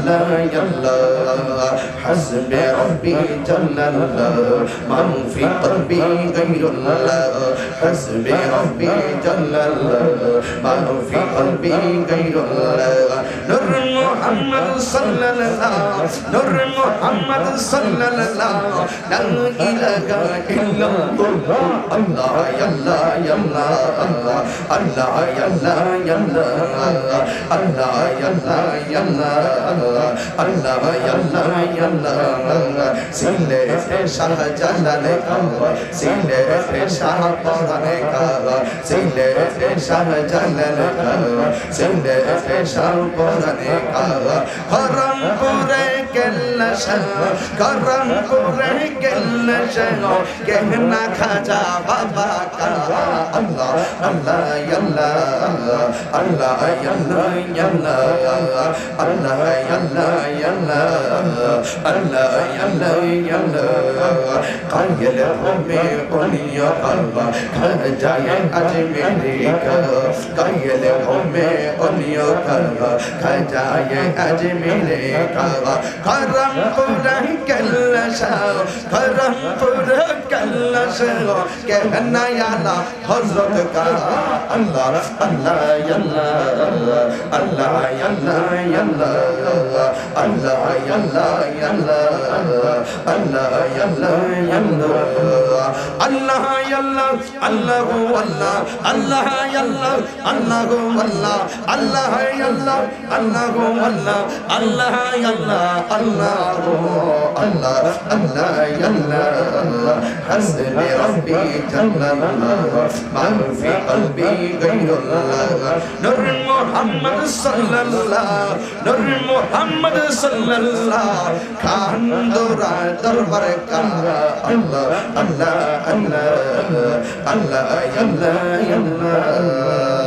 الله يا الله حسبي ربي جل الله من في قلبي غير الله حسبي ربي جل الله من في قلبي غير الله نور محمد صلى الله نور محمد صلى الله لا إله إلا الله الله يا الله يا الله الله يا الله يا الله আল্লাহ আল্লাহ আল্লাহ আল্লাহ আল্লাহ আল্লাহ সিলে শাহ জালালে কাবা সিলে শাহ পরানে কাবা সিলে শাহ জালালে কাবা সিলে শাহ পরানে কাবা হরমপুরে কেল্লা শাহ করমপুরে شنو كهنا خجا بابا كلا الله الله يلا الله يلا يلا الله يلا يلا الله يلا يلا قيل أمي قولي يا الله خجا أجملك قيل أمي قولي يا الله خجا أجملك قرم قولك كلا شاو قرم পুরে কল্লাশ কে নয়ালা হযরত কা আল্লাহ আল্লাহ আল্লাহ আল্লাহ আল্লাহ আল্লাহ আল্লাহ আল্লাহ আল্লাহ আল্লাহ আল্লাহ আল্লাহ। আল্লাহ আল্লাহ আল্লাহ আল্লাহ। আল্লাহ আল্লাহ আল্লাহ আল্লাহ আল্লাহ। আল্লাহ আল্লাহ আল্লাহ আল্লাহ আল্লাহ। আল্লাহ আল্লাহ আল্লাহ حسبي ربي جل الله ما في قلبي غير الله نور محمد صلى الله نور محمد صلى الله كان دوران দরবার কা আল্লাহ আল্লাহ আল্লাহ আল্লাহ আল্লাহ আল্লাহ।